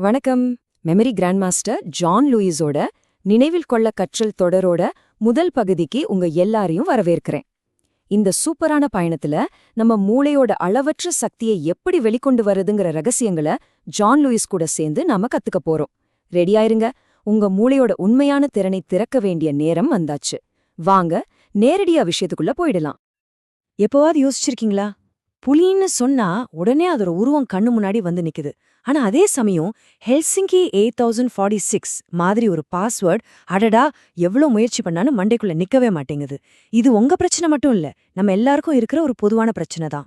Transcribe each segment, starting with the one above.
வணக்கம். Memory grand master John லூயிஸோட நினைவில் கொள்ள கற்றல் தொடரோட முதல் பகுதிக்கு உங்க எல்லாரையும் வரவேற்கிறேன். இந்த சூப்பரான பயணத்துல நம்ம மூளையோட அளவற்ற சக்தியை எப்படி வெளிக்கொண்டு வருதுங்கிற ரகசியங்களை ஜான் லூயிஸ் கூட சேர்ந்து நாம கத்துக்க போறோம். ரெடியாயிருங்க உங்க மூளையோட உண்மையான திறனை திறக்க வேண்டிய நேரம் வந்தாச்சு. வாங்க நேரடியா விஷயத்துக்குள்ள போயிடலாம். எப்போவாது யோசிச்சிருக்கீங்களா? புலின்னு சொன்னா உடனே அதோட உருவம் கண்ணு முன்னாடி வந்து நிக்குது. ஆனா அதே சமயம் Helsinki eight thousand forty six மாதிரி ஒரு பாஸ்வேர்ட் அடடா எவ்வளோ முயற்சி பண்ணாலும் மண்டைக்குள்ள நிக்கவே மாட்டேங்குது. இது உங்க பிரச்சனை மட்டும் இல்ல நம்ம எல்லாருக்கும் இருக்கிற ஒரு பொதுவான பிரச்சனை தான்.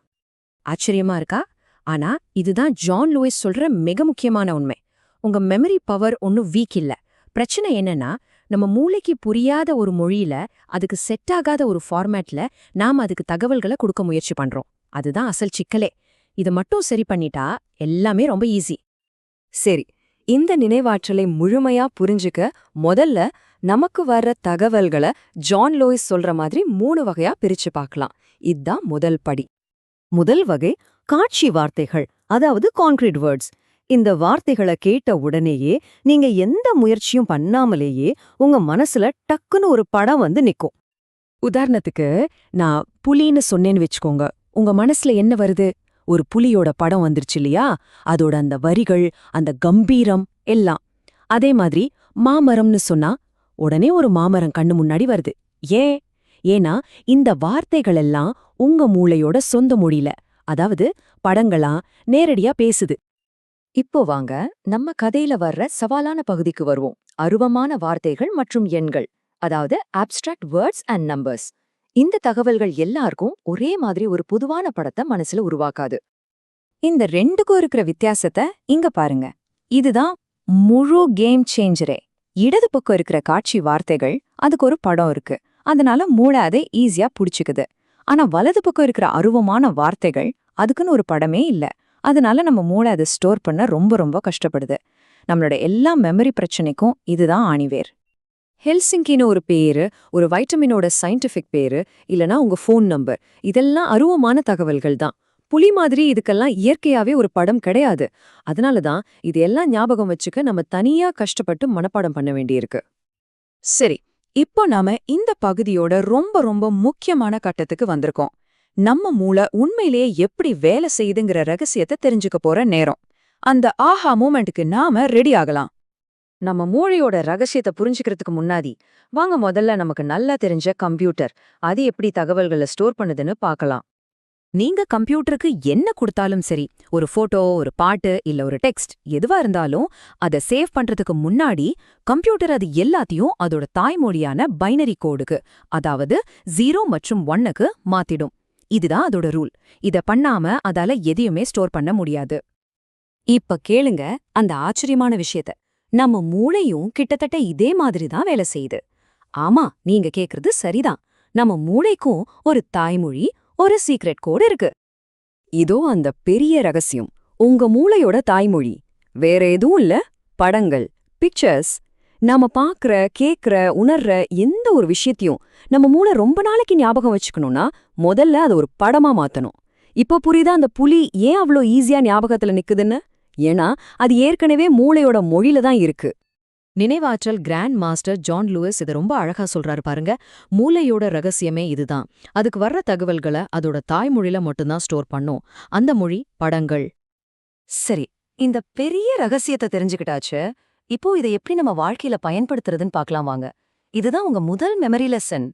ஆச்சரியமா இருக்கா? ஆனா இதுதான் ஜான் லூயிஸ் சொல்ற மிக முக்கியமான உண்மை. உங்க மெமரி பவர் ஒன்னும் வீக் இல்ல. பிரச்சனை என்னன்னா நம்ம மூளைக்கு புரியாத ஒரு மொழியில அதுக்கு செட் ஆகாத ஒரு ஃபார்மேட்ல நாம அதுக்கு தகவல்களை கொடுக்க முயற்சி பண்றோம். அதுதான் அசல் சிக்கலே. இத மட்டும் சரி பண்ணிட்டா எல்லாமே ரொம்ப ஈஸி சரி இந்த நினைவாற்றலை முழுமையா புரிஞ்சுக்க முதல்ல நமக்கு வர்ற தகவல்களை ஜான் லோயிஸ் சொல்ற மாதிரி மூணு வகையா பிரிச்சு பார்க்கலாம் இதுதான் முதல் படி. முதல் வகை காட்சி வார்த்தைகள் அதாவது கான்கிரீட் வேர்ட்ஸ் இந்த வார்த்தைகளை கேட்ட உடனேயே நீங்க எந்த முயற்சியும் பண்ணாமலேயே உங்க மனசுல டக்குன்னு ஒரு படம் வந்து நிக்கும். உதாரணத்துக்கு நான் புலின்னு சொன்னேன்னு வச்சுக்கோங்க. உங்க மனசுல என்ன வருது? ஒரு புலியோட படம் வந்துருச்சு இல்லையா? அதோட அந்த வரிகள் அந்த கம்பீரம் எல்லாம். அதே மாதிரி மாமரம்னு சொன்னா உடனே ஒரு மாமரம் கண்ணு முன்னாடி வருது. ஏன்? ஏன்னா இந்த வார்த்தைகள் எல்லாம் உங்க மூளையோட சொந்த மொழியில. அதாவது படங்களா நேரடியா பேசுது. இப்போ வாங்க நம்ம கதையில வர்ற சவாலான பகுதிக்கு வருவோம். அருவமான வார்த்தைகள் மற்றும் எண்கள். அதாவது abstract வேர்ட்ஸ் அண்ட் நம்பர்ஸ் இந்த தகவல்கள் எல்லாருக்கும் ஒரே மாதிரி ஒரு பொதுவான படத்தை மனசுல உருவாக்காது. இந்த ரெண்டுக்கும் இருக்கிற வித்தியாசத்தை இங்க பாருங்க. இதுதான் முழு கேம் சேஞ்சரே இடது பக்கம் இருக்கிற காட்சி வார்த்தைகள் அதுக்கு ஒரு படம் இருக்கு. அதனால மூளை அதை ஈஸியா புடிச்சுக்குது. ஆனா வலது பக்கம் இருக்கிற அருவமான வார்த்தைகள் அதுக்குன்னு ஒரு படமே இல்ல. அதனால நம்ம மூளை அதை ஸ்டோர் பண்ண ரொம்ப ரொம்ப கஷ்டப்படுது. நம்மளோட எல்லா மெமரி பிரச்சனைக்கும் இதுதான் ஆணிவேர். ஹெல்சிங்கின்னு ஒரு பேரு ஒரு வைட்டமினோட சயின்டிஃபிக் பேரு இல்லனா உங்க ஃபோன் நம்பர். இதெல்லாம் அருவமான தகவல்கள் தான். புலி மாதிரி இதுக்கெல்லாம் இயற்கையாவே ஒரு படம் கிடையாது. அதனால தான் இது எல்லாம் ஞாபகம் வச்சுக்க நம்ம தனியா கஷ்டப்பட்டு மனப்பாடம் பண்ண வேண்டியிருக்கு. சரி இப்போ நாம இந்த பகுதியோட ரொம்ப ரொம்ப முக்கியமான கட்டத்துக்கு வந்திருக்கோம். நம்ம மூளை உண்மையிலேயே எப்படி வேலை செய்யுதுங்கிற ரகசியத்தை தெரிஞ்சுக்க போற நேரம். அந்த ஆஹா மூமெண்ட்டுக்கு நாம ரெடி ஆகலாம். நம்ம மூளையோட ரகசியத்தை புரிஞ்சுக்கிறதுக்கு முன்னாடி வாங்க முதல்ல நமக்கு நல்லா தெரிஞ்ச கம்ப்யூட்டர் அது எப்படி தகவல்களை ஸ்டோர் பண்ணுதுன்னு பார்க்கலாம். நீங்க கம்ப்யூட்டருக்கு என்ன கொடுத்தாலும் சரி ஒரு போட்டோ ஒரு பாட்டு இல்ல ஒரு டெக்ஸ்ட் எதுவா இருந்தாலும் அதை சேவ் பண்றதுக்கு முன்னாடி கம்ப்யூட்டர் அது எல்லாத்தையும் அதோட தாய்மொழியான பைனரி கோடுக்கு அதாவது ஜீரோ மற்றும் ஒன்னுக்கு மாத்திடும். இதுதான் அதோட ரூல். இத பண்ணாம அதால எதையுமே ஸ்டோர் பண்ண முடியாது. இப்ப கேளுங்க அந்த ஆச்சரியமான விஷயத்த. நம்ம மூளையும் கிட்டத்தட்ட இதே மாதிரி தான் வேலை செய்யுது. ஆமா நீங்க கேக்குறது சரிதான். நம்ம மூளைக்கும் ஒரு தாய்மொழி ஒரு சீக்ரெட் கோடு இருக்கு. இதோ அந்த பெரிய ரகசியம். உங்க மூளையோட தாய்மொழி. வேற எதுவும் இல்ல. படங்கள் பிக்சர்ஸ் நாம பாக்குற கேக்குற உணர்ற எந்த ஒரு விஷயத்தையும் நம்ம மூளை ரொம்ப நாளைக்கு ஞாபகம் வச்சுக்கணும்னா முதல்ல அதை ஒரு படமா மாத்தணும். இப்போ புரியுதா அந்த புலி ஏன் அவ்ளோ ஈஸியா ஞாபகத்துல நிக்குதுன்னு? ஏன்னா அது ஏற்கனவே மூளையோட மொழியில தான் இருக்கு. நினைவாற்றல் கிராண்ட் மாஸ்டர் ஜான் லூயிஸ் இதை ரொம்ப அழகா சொல்றாரு பாருங்க. மூளையோட ரகசியமே இதுதான். அதுக்கு வர்ற தகவல்களை அதோட தாய்மொழியில மட்டும்தான் ஸ்டோர் பண்ணும். அந்த மொழி படங்கள். சரி இந்த பெரிய ரகசியத்தை தெரிஞ்சுக்கிட்டாச்சு. இப்போ இதை எப்படி நம்ம வாழ்க்கையில பயன்படுத்துறதுன்னு பார்க்கலாம் வாங்க. இதுதான் உங்க முதல் மெமரி லெசன்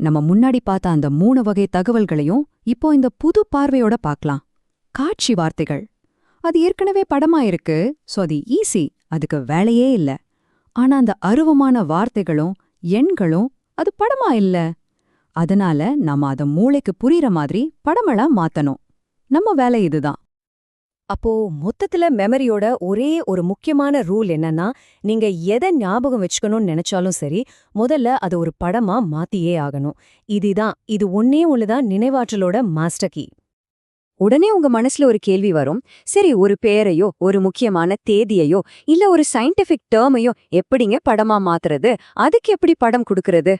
நம்ம முன்னாடி பார்த்த அந்த மூணு வகை தகவல்களையும் இப்போ இந்த புது பார்வையோட பார்க்கலாம். காட்சி வார்த்தைகள். அது ஏற்கனவே படமா இருக்கு அது ஈஸி. அதுக்கு வேலையே இல்ல. ஆனா அந்த அருவமான வார்த்தைகளும் எண்களும் அது படமா இல்ல. அதனால நாம அத மூளைக்கு புரியற மாதிரி படமெல்லாம் மாத்தணும். நம்ம வேலை இதுதான். அப்போ மொத்தத்துல மெமரியோட ஒரே ஒரு முக்கியமான ரூல் என்னன்னா நீங்க எதை ஞாபகம் வச்சுக்கணும்னு நினைச்சாலும் சரி முதல்ல அதை ஒரு படமா மாத்தியே ஆகணும். இதுதான். இது ஒன்னே ஒண்ணுதான் நினைவாற்றலோட மாஸ்டர் கீ. உடனே உங்க மனசுல ஒரு கேள்வி வரும். சரி ஒரு பேரையோ ஒரு முக்கியமான தேதியையோ இல்ல ஒரு சயின்டிபிக் டேர்மையோ எப்படிங்க படமா மாத்துறது? அதுக்கு எப்படி படம் கொடுக்கறது?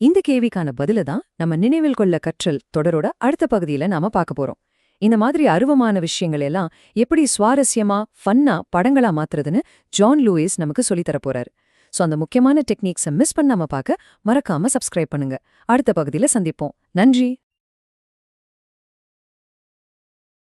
இந்த கேள்விக்கான பதில தான் நம்ம நினைவில் கொள்ள கற்றல் தொடரோட அடுத்த பகுதியில நாம பார்க்க போறோம். இந்த மாதிரி அருவமான விஷயங்கள் எல்லாம் எப்படி சுவாரஸ்யமா ஃபன்னா படங்களா மாத்துறதுன்னு ஜான் லூயிஸ் நமக்கு சொல்லித் தரப் போறாரு. சோ அந்த முக்கியமான டெக்னிக்ஸை மிஸ் பண்ணாம பார்க்க மறக்காம சப்ஸ்கிரைப் பண்ணுங்க. அடுத்த பகுதியில சந்திப்போம். நன்றி.